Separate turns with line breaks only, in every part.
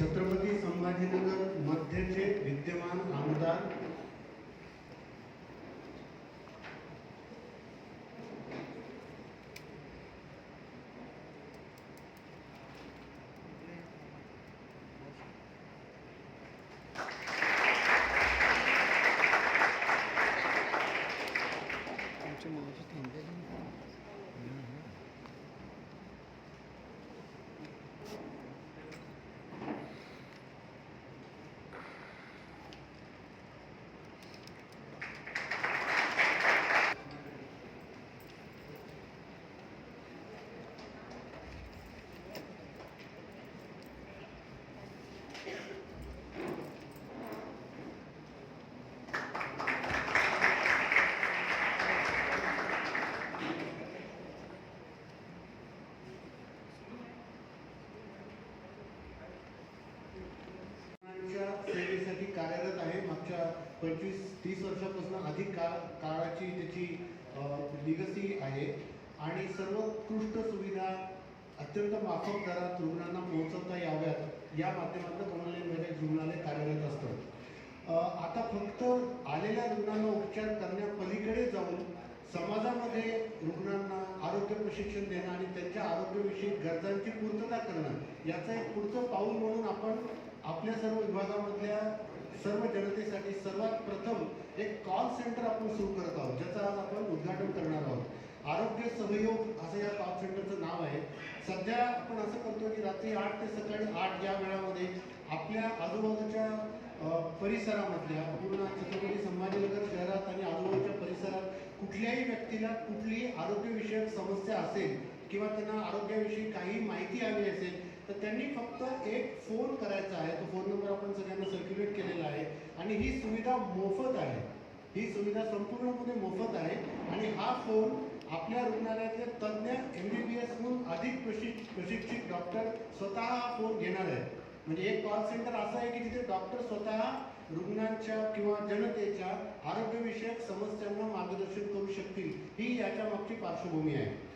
छत्रपती संभाजीनगर मध्यचे विद्यमान आमदार रुग्णांच्या सेवेसाठी कार्यरत आहे मागच्या पंचवीस तीस वर्षापासून अधिक काळ काळाची त्याची लिगसी आहे. आणि सर्वोत्कृष्ट सुविधा अत्यंत माफक दरात रुग्णांना पोहोचवता याव्यात या माध्यमातून कमलनेमध्ये म्हणजे रुग्णालय कार्यरत असतं. आता फक्त आलेल्या रुग्णांना उपचार करण्यापलीकडे जाऊन समाजामध्ये रुग्णांना आरोग्य प्रशिक्षण देणं आणि त्यांच्या आरोग्यविषयक गरजांची पूर्तता करणं याचं एक पुढचं पाऊल म्हणून आपण आपल्या सर्व विभागामधल्या सर्व जनतेसाठी सर्वात प्रथम एक कॉल सेंटर आपण सुरू करत आहोत ज्याचं आज आपण उद्घाटन करणार आहोत. आरोग्य सहयोग असं या कॉल सेंटरचं नाव आहे. सध्या आपण असं करतो की रात्री आठ ते सकाळी आठ या वेळामध्ये आपल्या आजूबाजूच्या परिसरामधल्या पूर्ण छत्रपती संभाजीनगर शहरात आणि आजूबाजूच्या परिसरात कुठल्याही व्यक्तीला कुठलीही आरोग्यविषयक समस्या असेल किंवा त्यांना आरोग्याविषयी काही माहिती हवी असेल तर त्यांनी फक्त एक फोन करायचा आहे. तो फोन नंबर आपण सगळ्यांना सर्क्युलेट केलेला आहे. आणि ही सुविधा मोफत आहे. ही सुविधा संपूर्णपणे मोफत आहे. आणि हा फोन आपल्या रुग्णालयातले तज्ज्ञ एम बी बी एसहून अधिक प्रशिक प्रशिक्षित डॉक्टर स्वतः हा फोन घेणार आहेत. म्हणजे एक कॉल सेंटर असं आहे की जिथे डॉक्टर स्वतः रुग्णांच्या किंवा जनतेच्या आरोग्यविषयक समस्यांना मार्गदर्शन करू शकतील. ही याच्या मागची पार्श्वभूमी आहे.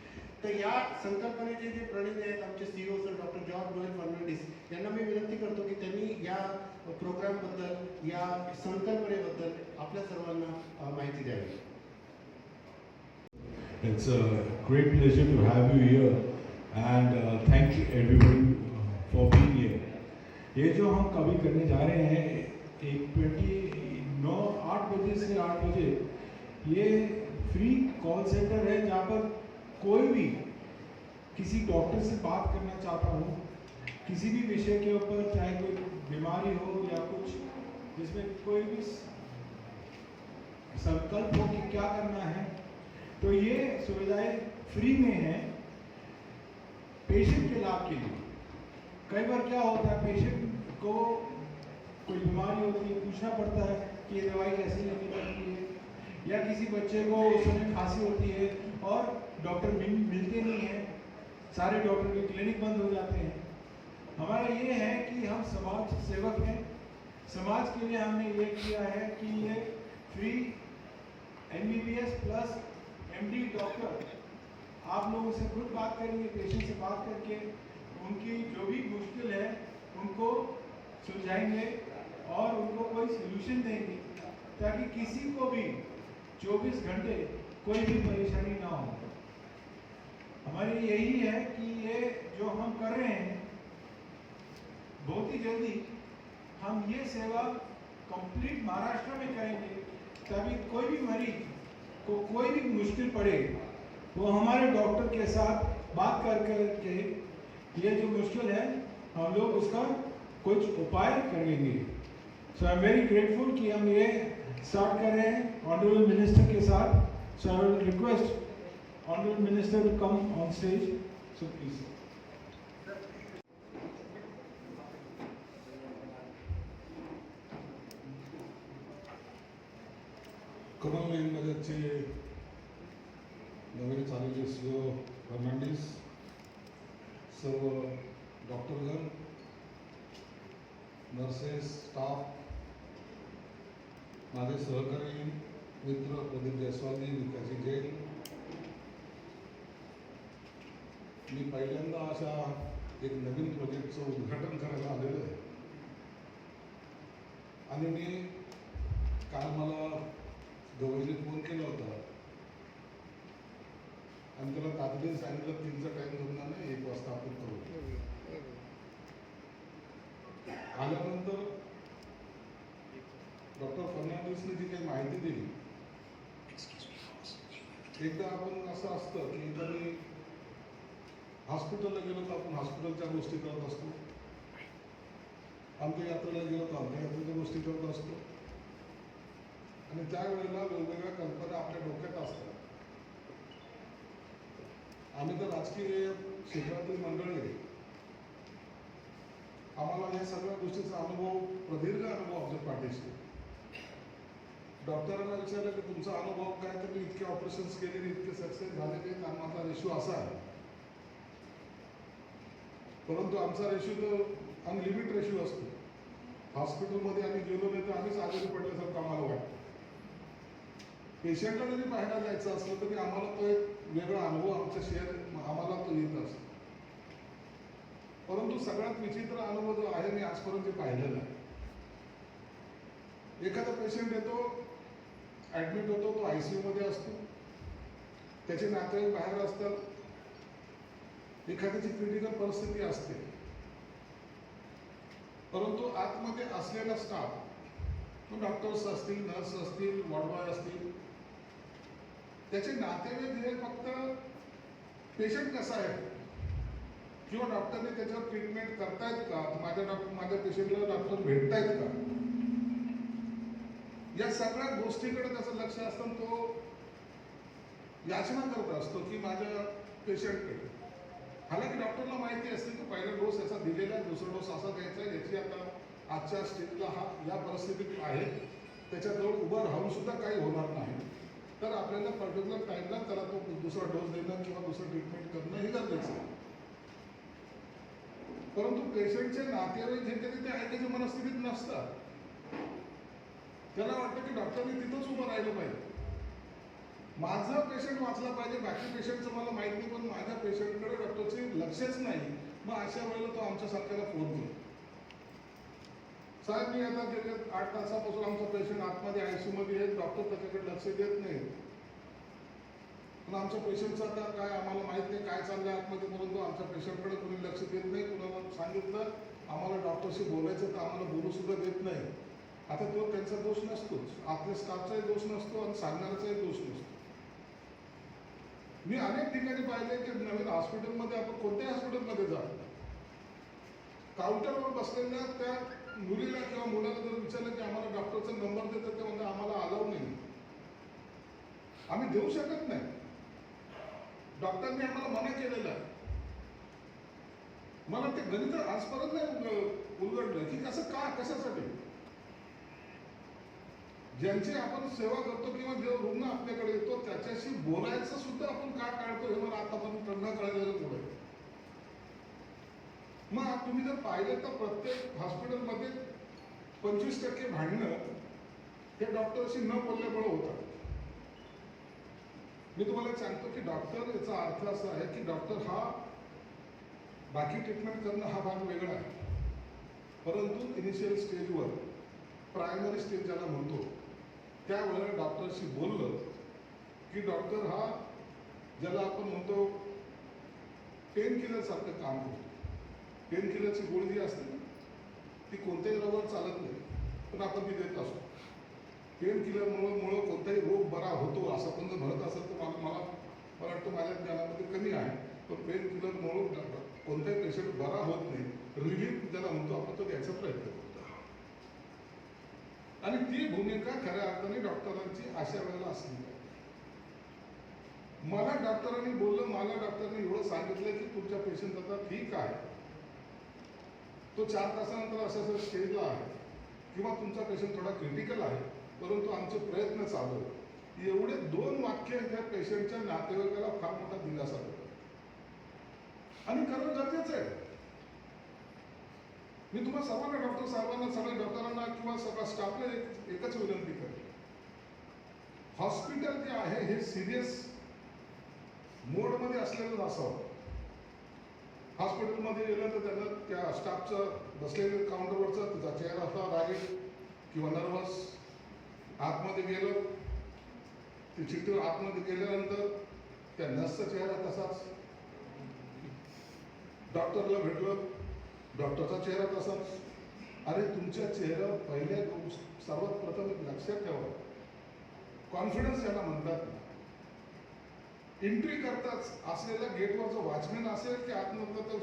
तर या संकल्पनेचे जे प्रणित आहेत आमचे CEO sir doctor George Noel Fernandes यांना मी विनंती करतो की त्यांनी या प्रोग्रामबद्दल या संकल्पनेबद्दल आपल्या सर्वांना माहिती द्यावी
It's a great pleasure to have you here and uh, you everybody for being here. ये जो हम कभी करने जा रहे हैं एक ट्वेंटी नौ आठ बजे से आठ बजे ये फ्री कॉल सेंटर है जहाँ पर कोई भी किसी डॉक्टर से बात करना चाहता हूँ, किसी भी विषय के ऊपर, चाहे कोई बीमारी हो या कुछ, जिसमें कोई भी संकल्प हो कि क्या करना है तो ये सुविधाएँ फ्री में है पेशेंट के लाभ के लिए। कई बार क्या होता है पेशेंट को कोई बीमारी होती है, पूछना पड़ता है कि ये दवाई कैसे लेनी पड़ती है, या किसी बच्चे को उस समय खांसी होती है, और डॉक्टर मिल, मिलते नहीं हैं। सारे डॉक्टर के क्लिनिक बंद हो जाते हैं। हमारा ये है कि हम समाज सेवक हैं। समाज के लिए हमने ये किया है कि ये free MBBS plus MD doctor आप लोगों से खुद बात करेंगे पेशेंट से बात करके। उनकी जो भी मुश्किल है उनको सुलझाएँगे और उनको कोई सोल्यूशन देंगे ताकि किसी को भी 24 घंटे कोई भी परेशानी ना हो। हमारी यही है कि ये जो हम कर रहे हैं, बहुत ही जल्दी हम ये सेवा कंप्लीट महाराष्ट्र में करेंगे, तभी कोई भी मरीज़ को कोई भी मुश्किल पड़े, वो हमारे डॉक्टर के साथ बात कर कर के ये जो मुश्किल है, हम लोग उसका कुछ उपाय करेंगे। So I am very grateful कि हम ये स्टार्ट कर रहे हैं ऑनरेबल मिनिस्टर के साथ so I will request Honorable minister will come on stage, so please.
कमल नवीन चाललेले सी ओ फर्नांडिस सर्व डॉक्टरगण नर्सेस स्टाफ माझे सहकारी मित्र प्रदीप जयस्वाली विकासी जैन मी पहिल्यांदा अशा एक नवीन प्रोजेक्टचं उद्घाटन करायला आलेलो आहे. आणि मी काल मला गवईने फोन केला होता. आणि त्याला तातडीने सांगितलं तीनचा टाईम जमणार नाही एक वाजता आपण करू. आल्यानंतर डॉक्टर फर्नांडिसने जी काही माहिती दिली एकदा आपण असं असतं की एकदा मी हॉस्पिटलला गेलो तर आपण हॉस्पिटलच्या गोष्टी करत असतो. आमच्या यात्रेला गेलो तर आमच्या यात्रेच्या गोष्टी करत असतो. आणि त्यावेळेला वेगवेगळ्या कल्पना आपल्या डोक्यात असतात. आम्ही तर राजकीय क्षेत्रातील मंडळी आहे. आम्हाला या सगळ्या गोष्टीचा अनुभव प्रदीर्घ अनुभव आमच्या पाठीशी डॉक्टरांना विचारलं की तुमचा अनुभव काय? तर मी इतके ऑपरेशन्स केलेले इतके सक्सेस झालेले आहेत आणि माझा रेशो असा आहे. परंतु आमचा रेशो तर अनलिमिट रेशो असतो. हॉस्पिटलमध्ये आम्ही गेलो नाही तर आम्हीच आजारी पडल्यासारखं आम्हाला वाटतं. पेशंटला जरी पाहायला जायचं असलं तरी आम्हाला तो एक वेगळा अनुभव आमच्या शेअर आम्हाला तो येत असतो. परंतु सगळ्यात विचित्र अनुभव जो आहे मी आजपर्यंत पाहिलेला आहे. एखादा पेशंट येतो ॲडमिट होतो तो आय सी यूमध्ये असतो. त्याचे नातेवाईक बाहेर असतात. एखाद्याची क्रिटिकल परिस्थिती असते. परंतु आतमध्ये असलेला स्टाफ तो डॉक्टर्स असतील नर्स असतील वॉर्डबॉय असतील त्याचे नातेवाईक हे फक्त पेशंट कसा आहे? किंवा डॉक्टरने त्याच्यावर ट्रीटमेंट करतायत का? माझ्या डॉक्टर माझ्या पेशंटला डॉक्टर भेटतायत का? या सगळ्या गोष्टीकडे त्याचं लक्ष असतं तो याचना करत असतो की माझ्या पेशंटकडे हालाकी डॉक्टरला माहिती असते की पहिला डोस याचा दिलेला आहे दुसरा डोस असा द्यायचा आहे. याची आता आजच्या स्टेटला हा या परिस्थितीत आहे. त्याच्याजवळ उभं राहून सुद्धा काही होणार नाही. तर आपल्याला पर्टिक्युलर टाईमला त्याला तो दुसरा डोस देणं किंवा दुसरं ट्रीटमेंट करणं हे गरजेचं आहे. परंतु पेशंटचे नातेवाईक जे कधी ते ऐकायच्या मनस्थितीत नसतात त्याला वाटतं की डॉक्टरने तिथंच उभं राहिलं पाहिजे. माझा पेशंट वाचला पाहिजे बाकी पेशंटचं मला माहीत नाही पण माझ्या पेशंटकडे डॉक्टरचे लक्षच नाही. मग अशा वेळेला तो आमच्या सारख्याला फोन करतो साहेब मी आता गेले आठ तासापासून आमचा पेशंट आतमध्ये आयसीयू मध्ये आहे डॉक्टर त्याच्याकडे लक्ष देत नाही. पण आमच्या पेशंटचं आता काय आम्हाला माहीत नाही काय चाललंय आतमध्ये परंतु आमच्या पेशंटकडे कोणी लक्ष देत नाही. कुणाला सांगितलं आम्हाला डॉक्टरशी बोलायचं तर आम्हाला बोलू सुद्धा देत नाही. आता तो त्यांचा दोष नसतोच. आपल्या स्टाफचाही दोष नसतो आणि सांगणाऱ्याचाही दोष नसतो. मी अनेक ठिकाणी पाहिले की नवीन हॉस्पिटलमध्ये आपण कोणत्याही हॉस्पिटलमध्ये जा. काउंटरवर बसलेल्या त्या मुलीला किंवा मुलाला जर विचारलं की आम्हाला डॉक्टरचा नंबर देतात ते म्हणजे आम्हाला अलाव नाही. आम्ही देऊ शकत नाही. डॉक्टरने आम्हाला मना केलेलं आहे. मला ते गणित आजपर्यंत नाही उलगडलं की कसं का कशासाठी? ज्यांची आपण सेवा करतो किंवा जो रुग्ण आपल्याकडे येतो त्याच्याशी बोलायचं सुद्धा आपण का टाळतो हे मला आतापर्यंत त्यांना कळलेलं पुढे. मग तुम्ही जर पाहिलं तर प्रत्येक हॉस्पिटलमध्ये पंचवीस टक्के भांडणं हे डॉक्टरशी न बोलल्यामुळे होतात. मी तुम्हाला सांगतो की डॉक्टर याचा अर्थ असा आहे की डॉक्टर हा बाकी ट्रीटमेंट करणं हा भाग वेगळा आहे. परंतु इनिशियल स्टेजवर प्रायमरी स्टेज ज्याला म्हणतो त्यावेळेला डॉक्टरशी बोललं की डॉक्टर हा ज्याला आपण म्हणतो पेन किलर काम करतो. पेन किलरची गोळी जी असते ना ती कोणत्याही रोगावर चालत नाही पण आपण ती देत असतो. पेन किलरमुळं मुळं कोणताही रोग बरा होतो असं पण जर म्हणत असेल तर मला मला मला वाटतं माझ्या ज्ञानामध्ये कमी आहे. पण पेन किलरमुळं कोणताही पेशंट बरा होत नाही रिलीफ ज्याला म्हणतो आपण तो द्यायचा प्रयत्न करतो. आणि ती भूमिका खऱ्या अर्थाने डॉक्टरांची अशा वेळेला असली पाहिजे मला डॉक्टरांनी बोललं मला डॉक्टरने एवढं सांगितलं की तुमच्या पेशंट आता ठीक आहे. तो चार तासानंतर असं असं स्टेजला आहे. किंवा तुमचा पेशंट थोडा क्रिटिकल आहे परंतु आमचे प्रयत्न चालू आहेत. एवढे दोन वाक्य त्या पेशंटच्या नातेवाईकाला फार मोठा दिलासा देतात. आणि करणं गरजेचं आहे. मी तुम्हाला सर्वांना डॉक्टर साहेबांना सगळ्या डॉक्टरांना किंवा सगळ्या स्टाफला एक एकच विनंती करतो हॉस्पिटल जे आहे हे सिरियस मोडमध्ये असलेलं असावं. हॉस्पिटलमध्ये गेलं तर त्याला त्या स्टाफचं बसलेलं काउंटरवरचं त्याचा चेहरा असा रागेल किंवा नर्वस आतमध्ये गेलं ते चिठ्ठी आतमध्ये गेल्यानंतर त्या नसचा चेहरा तसाच डॉक्टरला भेटलं. डॉक्टरचा चेहरा तसाच अरे तुमच्या चेहरा पहिल्या सर्वात प्रथम एक लक्षात ठेवा. कॉन्फिडन्स याला म्हणतात. एंट्री करताच असलेल्या गेटवर जो वॉचमॅन असेल की आतमधलं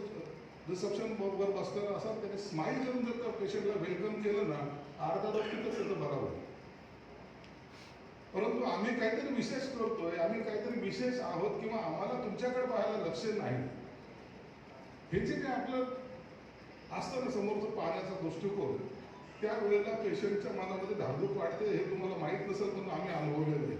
रिसेप्शन बरोबर बसलेला असा त्याने स्माईल करून जर त्या पेशंटला वेलकम केलं ना अर्धा तास त्याचं बरा होईल. परंतु आम्ही काहीतरी विशेष करतोय आम्ही काहीतरी विशेष आहोत किंवा आम्हाला तुमच्याकडे पाहायला लक्ष नाही. हे जे काही आपलं असतं ना समोरचं पाहण्याचा दृष्टिकोन. त्या वेळेला पेशंटच्या मनामध्ये धाकधूक वाटते हे तुम्हाला माहीत नसेल पण आम्ही अनुभवलेलं आहे.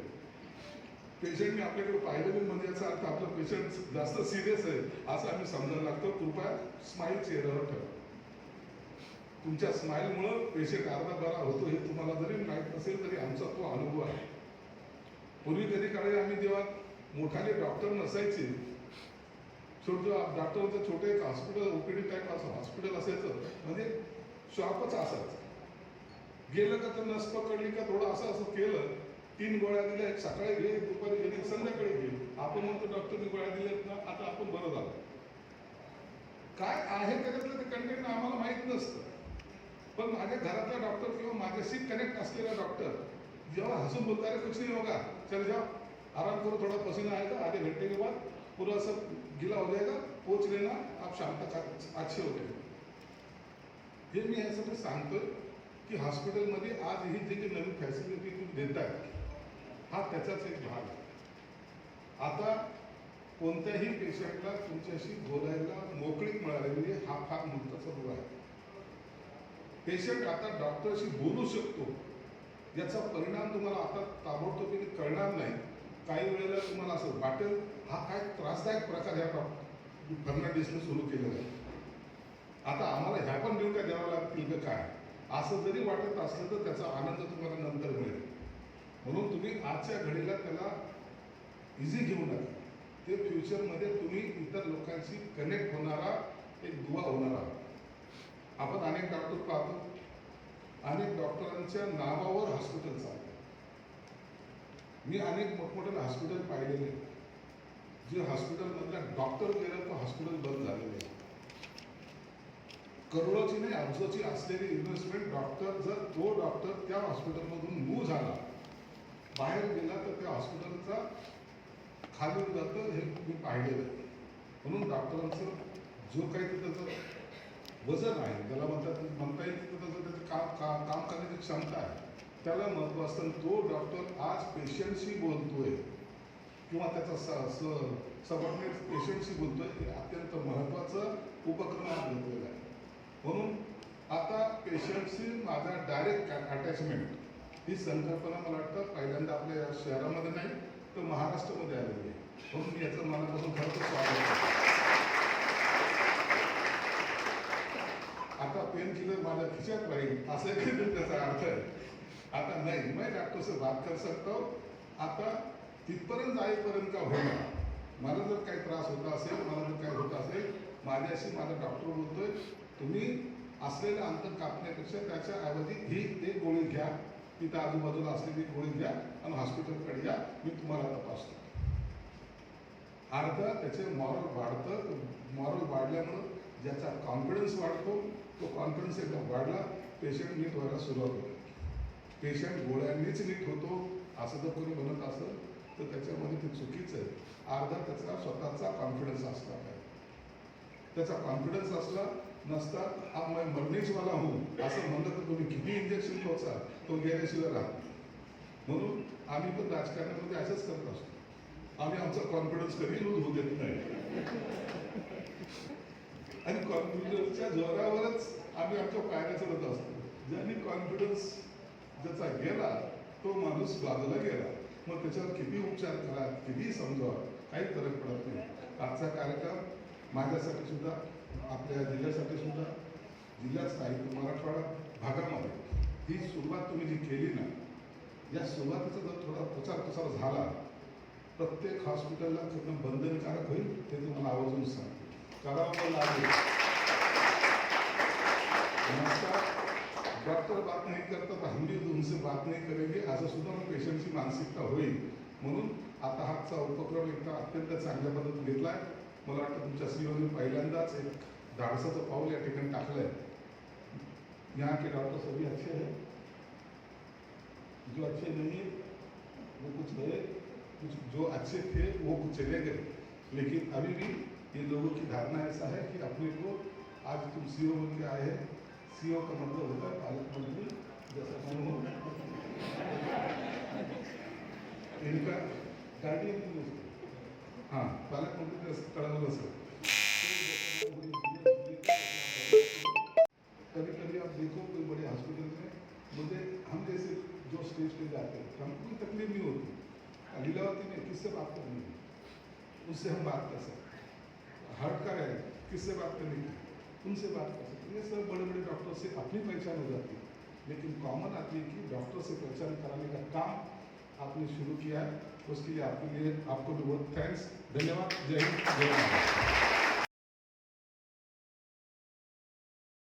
पेशंटने आपल्याकडे पाहिलं म्हणजे याचा अर्थ आपलं पेशंट जास्त सिरियस आहे असं आम्ही समजायला लागतो. कृपया स्माईल चेहऱ्यावर ठेवा. तुमच्या स्माईलमुळं पेशंट अर्धा बरा होतो हे तुम्हाला जरी माहीत नसेल तरी आमचा तो अनुभव आहे. पूर्वी कधी काळी आम्ही जेव्हा मोठाले डॉक्टर नसायचे छोटं डॉक्टरचं छोटं एक हॉस्पिटल ओपीडी टाईप असं हॉस्पिटल असायचं म्हणजे शॉपच असायचं. गेलं का तर नस पकडली का थोडं असं असं केलं तीन गोळ्या दिल्या एक सकाळी घे दुपारी घे संध्याकाळी घे आपण म्हणतो डॉक्टरने गोळ्या दिल्यात ना आता आपण बरं झालं. काय आहे त्याच्यातलं ते कंटेंट आम्हाला माहीत नसतं. पण माझ्या घरातला डॉक्टर किंवा माझ्याशी कनेक्ट असलेला डॉक्टर जेव्हा हसून बोलता अरे कुछ नहीं होगा. चल जाओ. आराम करू थोड़ा पसीना का? आधे घंटे के बाद पूरा सब गीला हो जाएगा पोच लेना आप शाम तक अच्छे हो जाएंगे। हे मी यासाठी सांगतो की हॉस्पिटलमध्ये आज ही जे काही नवीन फॅसिलिटी तुम्ही देताय हा त्याचाच एक भाग आहे आता कोणत्याही पेशंटला तुमच्याशी बोलायला मोकळीक मिळालेली म्हणजे हा फार महत्त्वाचा रोग आहे. पेशंट आता डॉक्टरशी बोलू शकतो. याचा परिणाम तुम्हाला आता ताबडतोबीने कळणार नाही. काही वेळेला तुम्हाला असं वाटेल हा काय त्रासदायक प्रकार ह्या फर्नांडिसने सुरू केलेला आहे. आता आम्हाला ह्या पण ड्युट्या द्याव्या लागतील का काय? असं जरी वाटत असलं तर त्याचा आनंद तुम्हाला नंतर मिळेल. म्हणून तुम्ही आजच्या घडीला त्याला इझी घेऊ नका. ते फ्युचरमध्ये तुम्ही इतर लोकांशी कनेक्ट होणारा एक दुवा होणार आहात. आपण अनेक डॉक्टर पाहतो. अनेक डॉक्टरांच्या नावावर हॉस्पिटल चालतं. मी अनेक मोठमोठे हॉस्पिटल पाहिलेले जे हॉस्पिटलमधला डॉक्टर गेला तो हॉस्पिटल बंद झालेले आहे. करोडोची नाही अब्जोची असलेली इन्व्हेस्टमेंट डॉक्टर जर तो डॉक्टर त्या हॉस्पिटलमधून मूव्ह झाला बाहेर गेला तर त्या हॉस्पिटलचा खालून जातं हे मी पाहिलेलं आहे. म्हणून डॉक्टरांचं जो काही त्याचं वजन आहे त्याला म्हणतात म्हणता येईल त्याचं त्याचं काम काम काम करण्याची क्षमता आहे. त्याला महत्त्व असतं. आणि तो डॉक्टर आज पेशंटशी बोलतोय किंवा त्याचा स सबॉर्डिनेट पेशंटशी बोलतोय हे अत्यंत महत्त्वाचं उपक्रम आपण घेतलेला आहे. म्हणून आता पेशंटशी माझा डायरेक्ट अटॅचमेंट ही संकल्पना मला वाटतं पहिल्यांदा आपल्या या शहरामध्ये नाही तर महाराष्ट्रामध्ये आलेली आहे. म्हणून मी याचं मनापासून खरंच स्वागत आता पेन किलर माझ्या खिशात राहील असं त्याचा अर्थ आहे. आता नाही मैं डॉक्टर से बात कर सकता हूं. आता तिथपर्यंत जाईपर्यंत का होणार मला जर काही त्रास होत असेल मला जर काही होत असेल माझ्याशी माझा डॉक्टर बोलतोय तुम्ही असलेलं अंतर कापण्यापेक्षा त्याच्या ऐवजी ही एक गोळी घ्या. तिथं आजूबाजूला असलेली गोळी घ्या आणि हॉस्पिटलकडे या. मी तुम्हाला तपासतो. अर्धा त्याचे मॉरल वाढतं मॉरल वाढल्यामुळं ज्याचा कॉन्फिडन्स वाढतो तो कॉन्फिडन्स एकदा वाढला पेशंट नीट व्हायला सुरुवात होते. पेशंट गोळ्यांनीच नीट होतो असं जर कोणी म्हणत असेल तर त्याच्यामध्ये ते चुकीचं आहे. अर्धा त्याचा स्वतःचा कॉन्फिडन्स असला पाहिजे. त्याचा कॉन्फिडन्स असला नसता हा मैं मरणेच वाला असं म्हणलं तर तुम्ही किती इंजेक्शन पोचा तो गेल्याशिवाय राहा म्हणून आम्ही पण राजकारणामध्ये असंच करत असतो. आम्ही आमचा कॉन्फिडन्स कधी लूज होऊ देत नाही. आणि कॉन्फिडन्सच्या जोरावरच आम्ही आमच्या पायऱ्या चढत असतो. ज्यांनी कॉन्फिडन्स ज्याचा गेला तो माणूस बाजूला गेला. मग त्याच्यावर किती उपचार करा किती समजावा काही फरक पडत नाही. आजचा कार्यक्रम माझ्यासाठी सुद्धा आपल्या जिल्ह्यासाठी सुद्धा जिल्हा साहित्य मराठवाडा भागामध्ये. ही सुरुवात तुम्ही जी केली ना या सुरुवातीचा जर थोडा प्रचार प्रसार झाला प्रत्येक हॉस्पिटलला करणं बंधनकारक होईल ते तुम्हाला आवर्जून सांगते. करावं लागेल नमस्कार डॉक्टर बात नहीं करता तो हम भी मानसिकता होईल. म्हणून आता हाचा उपक्रम एकदा अत्यंत चांगल्या पद्धतीने घेतला आहे मला वाटतं तुमच्या सीओने पहिल्यांदाच एक धाडसाचं पाऊल या ठिकाणी टाकलं आहे यहाँ के डॉक्टर सभी अच्छे हैं जो अच्छे नहीं है वो कुछ गए कुछ जो अच्छे थे वो कुछ चले गए. लेकिन अभी भी ये लोगों की धारणा ऐसा है कि अपने को आज तुम सीओ बन के आए हैं. सीओ का मतलब होता है पालक मंत्री जैसा मैं हूँ हो, इनका हाँ। पालक मंत्री सर कभी कभी आप देखो कोई बड़े हॉस्पिटल में मुझे हम जैसे जो स्टेज पे जाते हैं हमको कोई तकलीफ़ नहीं होती। लीलावती में किससे बात करनी है? उससे हम बात कर सकते हार्ट का है किससे बात करनी है? उनसे बात कर सकते हैं। ये सब बड़े बड़े डॉक्टर से अपनी पहचान हो जाती है। लेकिन कॉमन अपील की डॉक्टर से पहचान कराने का काम आपने शुरू किया है। उसके लिए आपके लिए आपको भी बहुत थैंक्स धन्यवाद। जय हिंद। जय भारत।